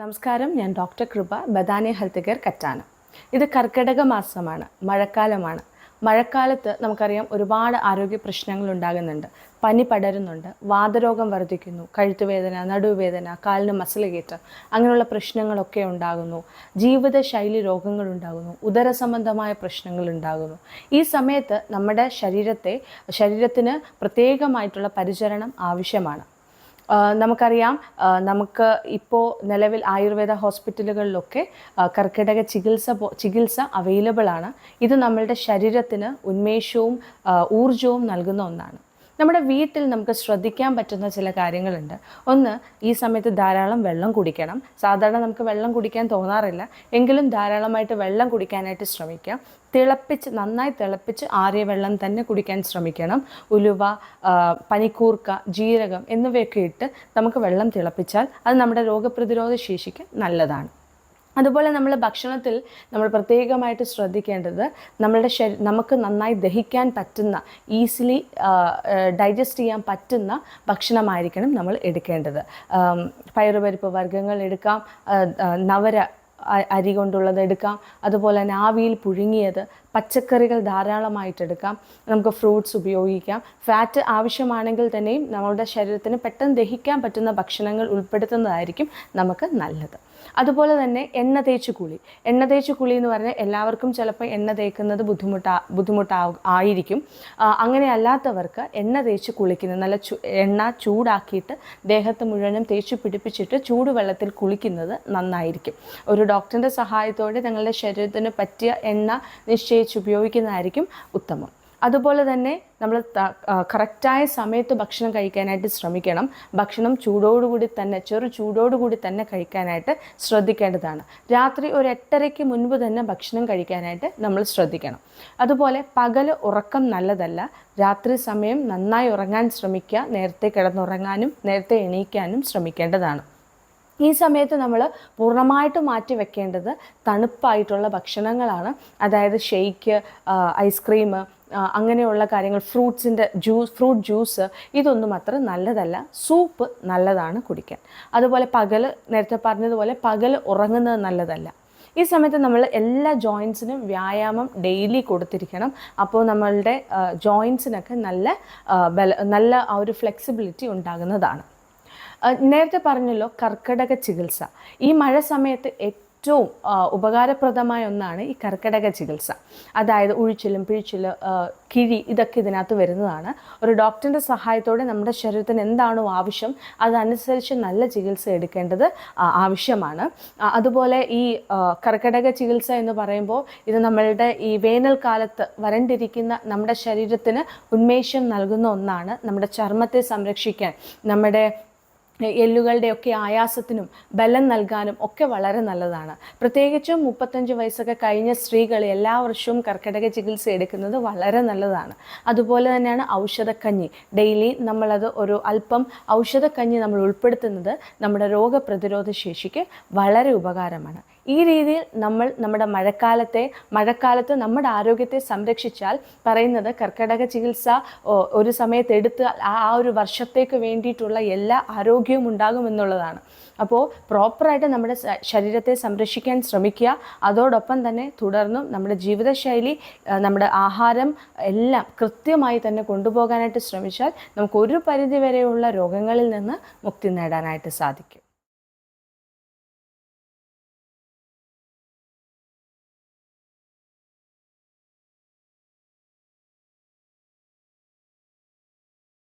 നമസ്കാരം ഞാൻ ഡോക്ടർ കൃപ ബദാനെ ഹെൽത്ത് കെയർ കറ്റാനം. ഇത് കർക്കിടക മാസമാണ് മഴക്കാലമാണ്. മഴക്കാലത്ത് നമുക്കറിയാം ഒരുപാട് ആരോഗ്യ പ്രശ്നങ്ങൾ ഉണ്ടാകുന്നുണ്ട് പനി പടരുന്നുണ്ട് വാതരോഗം വർദ്ധിക്കുന്നു കഴുത്തുവേദന നടുവേദന കാലിന് മസിൽ കയറ്റം അങ്ങനെയുള്ള പ്രശ്നങ്ങളൊക്കെ ഉണ്ടാകുന്നു. ജീവിതശൈലി രോഗങ്ങൾ ഉണ്ടാകുന്നു ഉദര സംബന്ധമായ പ്രശ്നങ്ങൾ ഉണ്ടാകുന്നു ഈ സമയത്ത് നമ്മുടെ ശരീരത്തെ ശരീരത്തിന് പ്രത്യേകമായിട്ടുള്ള പരിചരണം ആവശ്യമാണ്. നമുക്കറിയാം നമുക്ക് ഇപ്പോൾ നിലവിൽ ആയുർവേദ ഹോസ്പിറ്റലുകളിലൊക്കെ കർക്കിടക ചികിത്സ ചികിത്സ അവൈലബിൾ ആണ്. ഇത് നമ്മളുടെ ശരീരത്തിന് ഉന്മേഷവും ഊർജവും നൽകുന്ന ഒന്നാണ്. നമ്മുടെ വീട്ടിൽ നമുക്ക് ശ്രദ്ധിക്കാൻ പറ്റുന്ന ചില കാര്യങ്ങളുണ്ട്. ഒന്ന് ഈ സമയത്ത് ധാരാളം വെള്ളം കുടിക്കണം. സാധാരണ നമുക്ക് വെള്ളം കുടിക്കാൻ തോന്നാറില്ല. എങ്കിലും ധാരാളമായിട്ട് വെള്ളം കുടിക്കാനായിട്ട് ശ്രമിക്കാം. തിളപ്പിച്ച് നന്നായി തിളപ്പിച്ച് ആറിയ വെള്ളം തന്നെ കുടിക്കാൻ ശ്രമിക്കണം. ഉലുവ പനിക്കൂർക്ക ജീരകം എന്നിവയൊക്കെ ഇട്ട് നമുക്ക് വെള്ളം തിളപ്പിച്ചാൽ അത് നമ്മുടെ രോഗപ്രതിരോധ ശേഷിക്ക് നല്ലതാണ്. അതുപോലെ നമ്മൾ ഭക്ഷണത്തിൽ നമ്മൾ പ്രത്യേകമായിട്ട് ശ്രദ്ധിക്കേണ്ടത് നമ്മളുടെ ശരീ നമുക്ക് നന്നായി ദഹിക്കാൻ പറ്റുന്ന ഈസിലി ഡൈജസ്റ്റ് ചെയ്യാൻ പറ്റുന്ന ഭക്ഷണമായിരിക്കണം നമ്മൾ എടുക്കേണ്ടത്. പയറുപരിപ്പ് വർഗങ്ങൾ എടുക്കാം നവര അരി കൊണ്ടുള്ളത് എടുക്കാം അതുപോലെ തന്നെ ആവിയിൽ പുഴുങ്ങിയത് പച്ചക്കറികൾ ധാരാളമായിട്ട് എടുക്കാം നമുക്ക് ഫ്രൂട്ട്സ് ഉപയോഗിക്കാം. ഫാറ്റ് ആവശ്യമാണെങ്കിൽ തന്നെയും നമ്മളുടെ ശരീരത്തിന് പെട്ടെന്ന് ദഹിക്കാൻ പറ്റുന്ന ഭക്ഷണങ്ങൾ ഉൾപ്പെടുത്തുന്നതായിരിക്കും നമുക്ക് നല്ലത്. അതുപോലെ തന്നെ എണ്ണ തേച്ച് കുളി. എണ്ണ തേച്ച് കുളി എന്ന് പറഞ്ഞാൽ എല്ലാവർക്കും ചിലപ്പോൾ എണ്ണ തേക്കുന്നത് ബുദ്ധിമുട്ടാ ബുദ്ധിമുട്ടാ ആയിരിക്കും. അങ്ങനെ അല്ലാത്തവർക്ക് എണ്ണ തേച്ച് കുളിക്കുന്നത് നല്ല എണ്ണ ചൂടാക്കിയിട്ട് ദേഹത്ത് മുഴുവനും തേച്ച് പിടിപ്പിച്ചിട്ട് ചൂടുവെള്ളത്തിൽ കുളിക്കുന്നത് നന്നായിരിക്കും. ഒരു ഡോക്ടറിന്റെ സഹായത്തോടെ നിങ്ങളുടെ ശരീരത്തിന് പറ്റിയ എണ്ണ നിശ്ചയിച്ച് ഉപയോഗിക്കുന്നതായിരിക്കും ഉത്തമം. അതുപോലെ തന്നെ നമ്മൾ കറക്റ്റായ സമയത്ത് ഭക്ഷണം കഴിക്കാനായിട്ട് ശ്രമിക്കണം. ഭക്ഷണം ചൂടോടുകൂടി തന്നെ ചെറു ചൂടോടുകൂടി തന്നെ കഴിക്കാനായിട്ട് ശ്രദ്ധിക്കേണ്ടതാണ്. രാത്രി ഒരു എട്ടരയ്ക്ക് മുൻപ് തന്നെ ഭക്ഷണം കഴിക്കാനായിട്ട് നമ്മൾ ശ്രദ്ധിക്കണം. അതുപോലെ പകൽ ഉറക്കം നല്ലതല്ല. രാത്രി സമയം നന്നായി ഉറങ്ങാൻ ശ്രമിക്കുക നേരത്തെ കിടന്നുറങ്ങാനും നേരത്തെ എണീക്കാനും ശ്രമിക്കേണ്ടതാണ്. ഈ സമയത്ത് നമ്മൾ പൂർണമായിട്ട് മാറ്റി വെക്കേണ്ടത് തണുപ്പായിട്ടുള്ള ഭക്ഷണങ്ങളാണ്. അതായത് ഷെയ്ക്ക് ഐസ്ക്രീം അങ്ങനെയുള്ള കാര്യങ്ങൾ ഫ്രൂട്ട്സിന്റെ ജ്യൂസ് ഫ്രൂട്ട് ജ്യൂസ് ഇതൊന്നും അത്ര നല്ലതല്ല. സൂപ്പ് നല്ലതാണ് കുടിക്കാൻ. അതുപോലെ പകൽ നേരത്തെ പറഞ്ഞതുപോലെ പകൽ ഉറങ്ങുന്നത് നല്ലതല്ല. ഈ സമയത്ത് നമ്മൾ എല്ലാ ജോയിൻസിനും വ്യായാമം ഡെയിലി കൊടുത്തിരിക്കണം. അപ്പോൾ നമ്മളുടെ ജോയിൻസിനൊക്കെ നല്ല ബല നല്ല ആ ഒരു ഫ്ലെക്സിബിലിറ്റി ഉണ്ടാകുന്നതാണ്. നേരത്തെ പറഞ്ഞല്ലോ കർക്കിടക ചികിത്സ. ഈ മഴ സമയത്ത് ഏറ്റവും ഉപകാരപ്രദമായ ഒന്നാണ് ഈ കർക്കിടക ചികിത്സ. അതായത് ഉഴിച്ചിലും പിഴിച്ചിലും കിഴി ഇതൊക്കെ ഇതിനകത്ത് വരുന്നതാണ്. ഒരു ഡോക്ടറിന്റെ സഹായത്തോടെ നമ്മുടെ ശരീരത്തിന് എന്താണോ ആവശ്യം അതനുസരിച്ച് നല്ല ചികിത്സ എടുക്കേണ്ടത് ആവശ്യമാണ്. അതുപോലെ ഈ കർക്കിടക ചികിത്സ എന്ന് പറയുമ്പോൾ ഇത് നമ്മളുടെ ഈ വേനൽക്കാലത്ത് വരണ്ടിരിക്കുന്ന നമ്മുടെ ശരീരത്തിന് ഉന്മേഷം നൽകുന്ന ഒന്നാണ് നമ്മുടെ ചർമ്മത്തെ സംരക്ഷിക്കാൻ. നമ്മുടെ എല്ലുകളുടെയൊക്കെ ആയാസത്തിനും ബലം നൽകാനും ഒക്കെ വളരെ നല്ലതാണ്. പ്രത്യേകിച്ചും മുപ്പത്തഞ്ച് വയസ്സൊക്കെ കഴിഞ്ഞ സ്ത്രീകൾ എല്ലാ വർഷവും കർക്കിടക ചികിത്സ എടുക്കുന്നത് വളരെ നല്ലതാണ്. അതുപോലെ തന്നെയാണ് ഔഷധക്കഞ്ഞി. ഡെയിലി നമ്മളത് ഒരു അല്പം ഔഷധക്കഞ്ഞി നമ്മൾ ഉൾപ്പെടുത്തുന്നത് നമ്മുടെ രോഗപ്രതിരോധ ശേഷിക്ക് വളരെ ഉപകാരമാണ്. ഈ രീതിയിൽ നമ്മൾ നമ്മുടെ മഴക്കാലത്തെ മഴക്കാലത്ത് നമ്മുടെ ആരോഗ്യത്തെ സംരക്ഷിച്ചാൽ പറയുന്നത് കർക്കിടക ചികിത്സ ഒരു സമയത്ത് എടുത്ത് ആ ഒരു വർഷത്തേക്ക് വേണ്ടിയിട്ടുള്ള എല്ലാ ആരോഗ്യവും ഉണ്ടാകുമെന്നുള്ളതാണ് അപ്പോൾ പ്രോപ്പറായിട്ട് നമ്മുടെ ശരീരത്തെ സംരക്ഷിക്കാൻ ശ്രമിക്കുക. അതോടൊപ്പം തന്നെ തുടർന്നും നമ്മുടെ ജീവിതശൈലി നമ്മുടെ ആഹാരം എല്ലാം കൃത്യമായി തന്നെ കൊണ്ടുപോകാനായിട്ട് ശ്രമിച്ചാൽ നമുക്ക് ഒരു പരിധിവരെയുള്ള രോഗങ്ങളിൽ നിന്ന് മുക്തി നേടാനായിട്ട് സാധിക്കും.